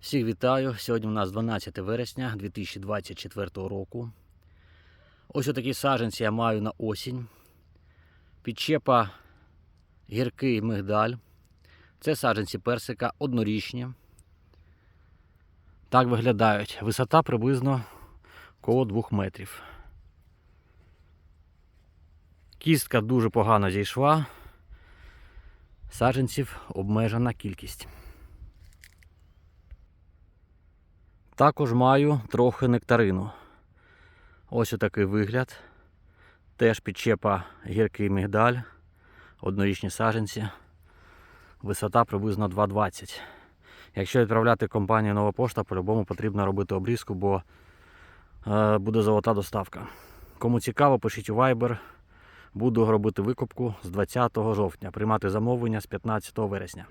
Всіх вітаю! Сьогодні у нас 12 вересня 2024 року. Ось отакі саджанці я маю на осінь. Підчепа гіркий мигдаль. Це саджанці персика однорічні. Так виглядають. Висота приблизно коло 2 метрів. Кістка дуже погано зійшла. Саджанців обмежена кількість. Також маю трохи нектарину. Ось отакий вигляд. Теж підчепа гіркий мигдаль, однорічні саджанці. Висота приблизно 2,20. Якщо відправляти компанію Нова пошта, по-любому потрібно робити обрізку, бо е, буде золота доставка. Кому цікаво, пишіть у Viber. Буду робити викупку з 20 жовтня, приймати замовлення з 15 вересня.